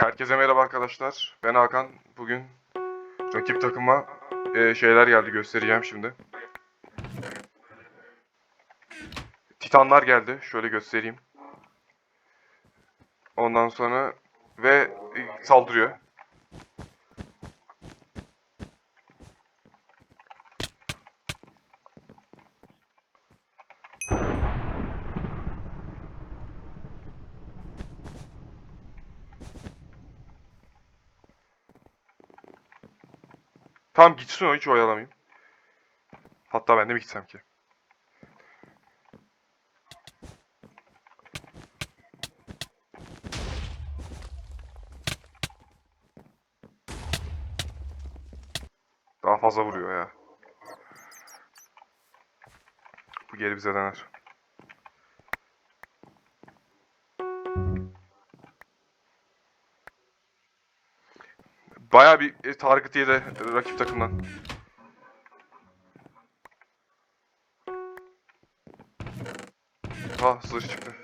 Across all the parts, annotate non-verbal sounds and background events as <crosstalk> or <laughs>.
Herkese merhaba arkadaşlar. Ben Hakan. Bugün rakip takıma e, şeyler geldi göstereceğim şimdi. Titanlar geldi. Şöyle göstereyim. Ondan sonra ve e, saldırıyor. Tamam gitsin o hiç oyalamayayım. Hatta ben de mi gitsem ki? Daha fazla vuruyor ya. Bu geri bize döner. Bayağı bir e, target yedi rakip takımdan. Ha zırh çıktı.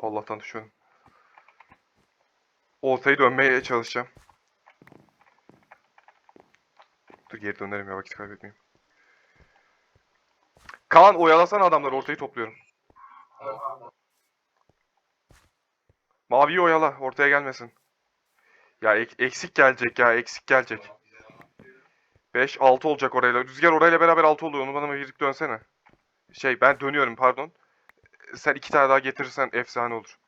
Allah'tan düşüyorum. Oltayı dönmeye çalışacağım. Dur geri dönerim ya vakit kaybetmeyeyim. Kaan oyalasana adamları ortayı topluyorum. Maviyi oyala ortaya gelmesin. Ya ek- eksik gelecek ya eksik gelecek. 5 6 olacak orayla. Rüzgar orayla beraber 6 oluyor. Onu bana verip dönsene. Şey ben dönüyorum pardon. Sen iki tane daha getirirsen efsane olur.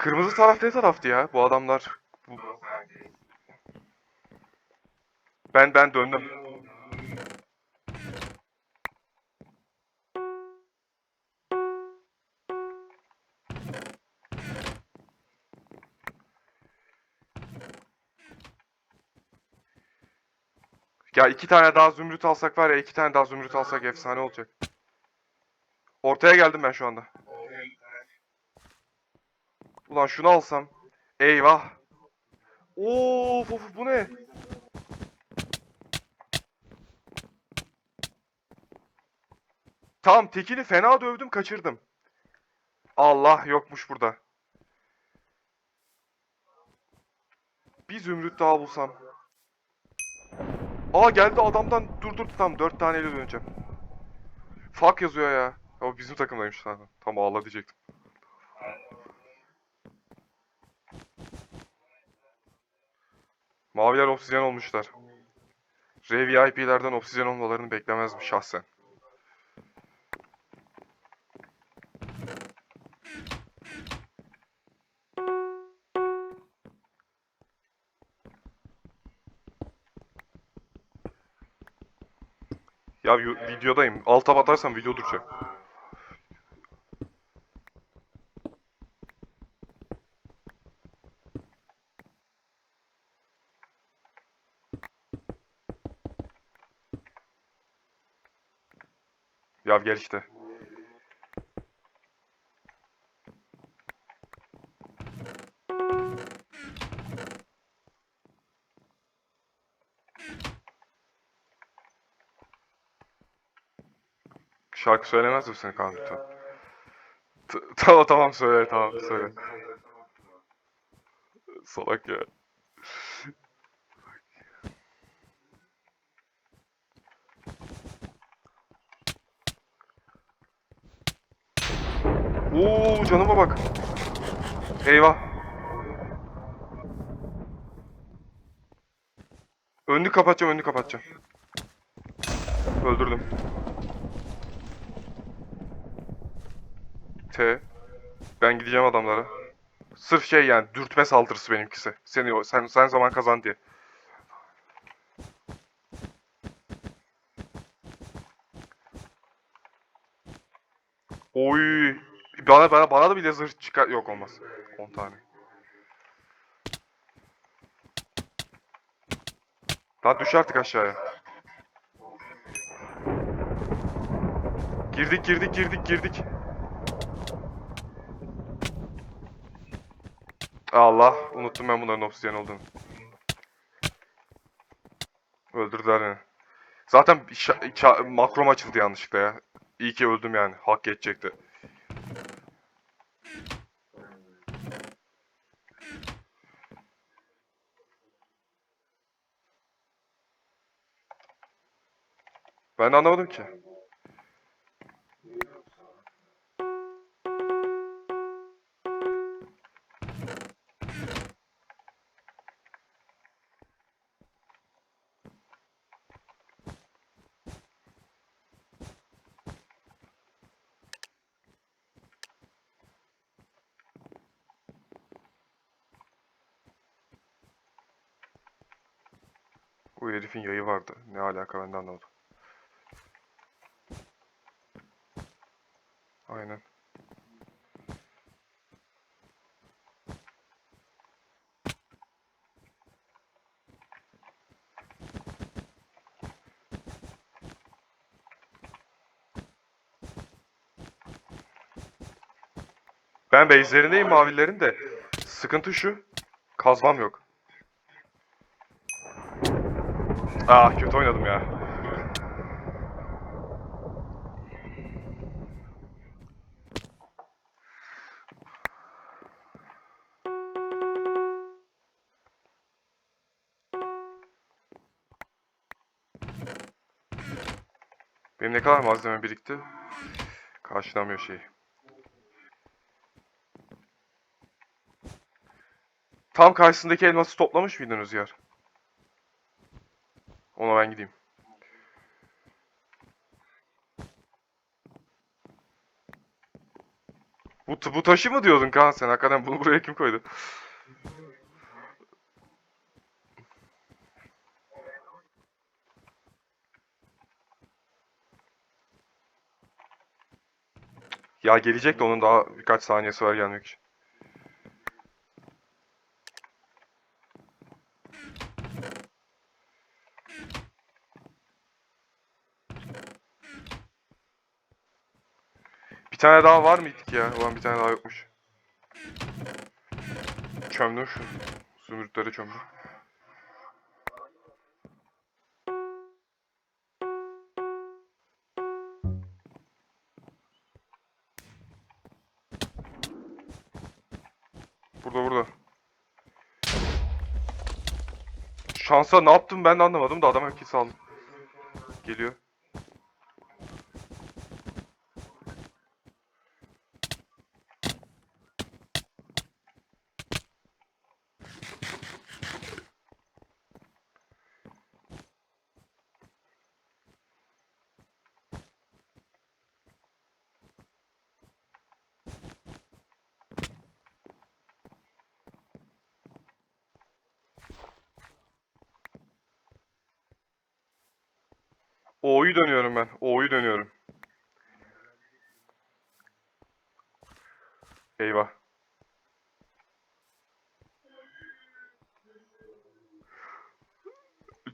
Kırmızı taraf ne taraftı ya? Bu adamlar. Ben ben döndüm. Ya iki tane daha zümrüt alsak var ya iki tane daha zümrüt alsak efsane olacak. Ortaya geldim ben şu anda. Ulan şunu alsam. Eyvah. Of of bu ne? Tamam tekini fena dövdüm kaçırdım. Allah yokmuş burada. Bir zümrüt daha bulsam. Aa geldi adamdan dur dur tam dört taneyle döneceğim. Fuck yazıyor ya. O bizim takımdaymış zaten. Tam ağla diyecektim. Maviler obsidyen olmuşlar. RVIP'lerden obsidyen olmalarını beklemezdim şahsen. Ya videodayım. Alta batarsam video duracak. Ya gel işte. Şarkı söylemez misin? T- <laughs> Tamam tamam söyle tamam söyle. Salak ya. Oo canıma bak. Eyvah. Önünü kapatacağım, önünü kapatacağım. Öldürdüm. T. Ben gideceğim adamlara. Sırf şey yani dürtme saldırısı benimkisi. Seni sen sen zaman kazan diye. Oy. Bana bana bana da bile zırh çıkar yok olmaz. 10 tane. Daha düş artık aşağıya. Girdik girdik girdik girdik. Allah unuttum ben bunların obsidyen olduğunu. Öldürdüler beni. Zaten makrom açıldı yanlışlıkla ya. İyi ki öldüm yani. Hak geçecekti. Ben anlamadım ki. Bu herifin yayı vardı. Ne alaka ben de anlamadım. Ben base'lerindeyim mavilerin de. Sıkıntı şu. Kazmam yok. Ah kötü oynadım ya. Benim ne kadar malzeme birikti? Karşılamıyor şeyi. Tam karşısındaki elması toplamış mıydın Rüzgar? Ona ben gideyim. Bu, bu taşı mı diyordun Kaan sen? Hakikaten bunu buraya kim koydu? Ya gelecek de onun daha birkaç saniyesi var gelmek için. Tane daha var mıydı ki ya? Ulan bir tane daha yokmuş. Çömdüm şu. Zümrütleri çömdüm. Burada burada. Şansa ne yaptım ben de anlamadım da adama kill saldım. Geliyor. O'yu dönüyorum ben. O'yu dönüyorum. Eyvah.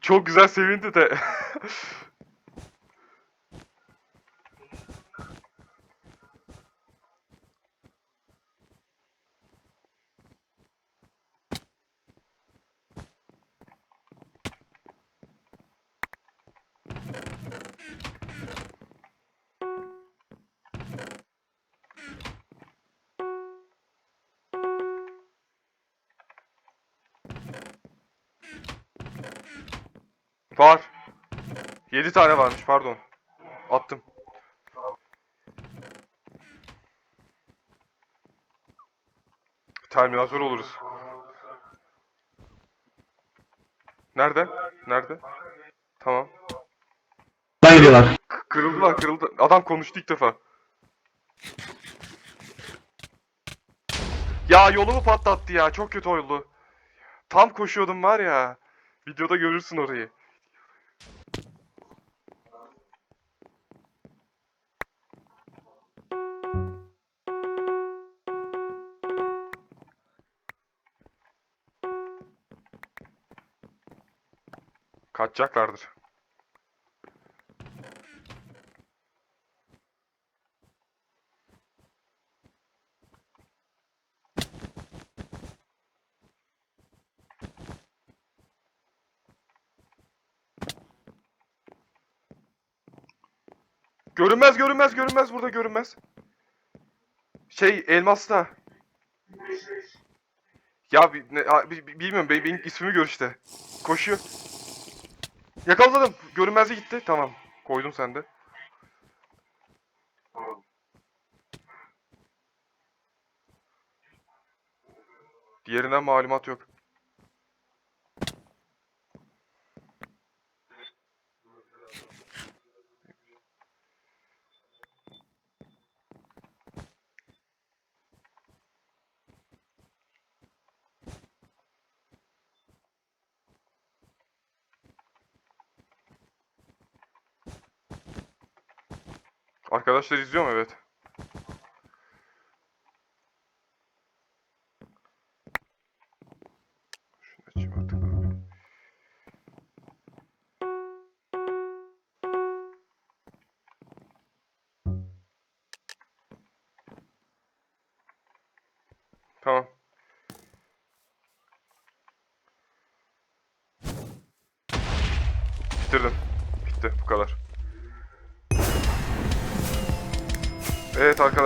Çok güzel sevindi de. <laughs> Var. 7 tane varmış pardon. Attım. Terminatör oluruz. Nerede? Nerede? Tamam. Ben gidiyorlar. Kırıldılar kırıldı. Adam konuştu ilk defa. Ya yolumu patlattı ya. Çok kötü oldu. Tam koşuyordum var ya. Videoda görürsün orayı. Kaçacaklardır. Görünmez görünmez görünmez burada görünmez. Şey elmasla. Ya bilmiyorum benim ismimi gör işte. Koşuyor. Yakaladım. Görünmezde gitti. Tamam. Koydum sende. Diğerinden malumat yok. Arkadaşlar izliyor mu? Evet.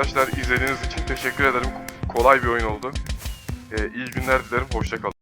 Arkadaşlar izlediğiniz için teşekkür ederim. Kolay bir oyun oldu. Ee, iyi günler dilerim. Hoşçakalın.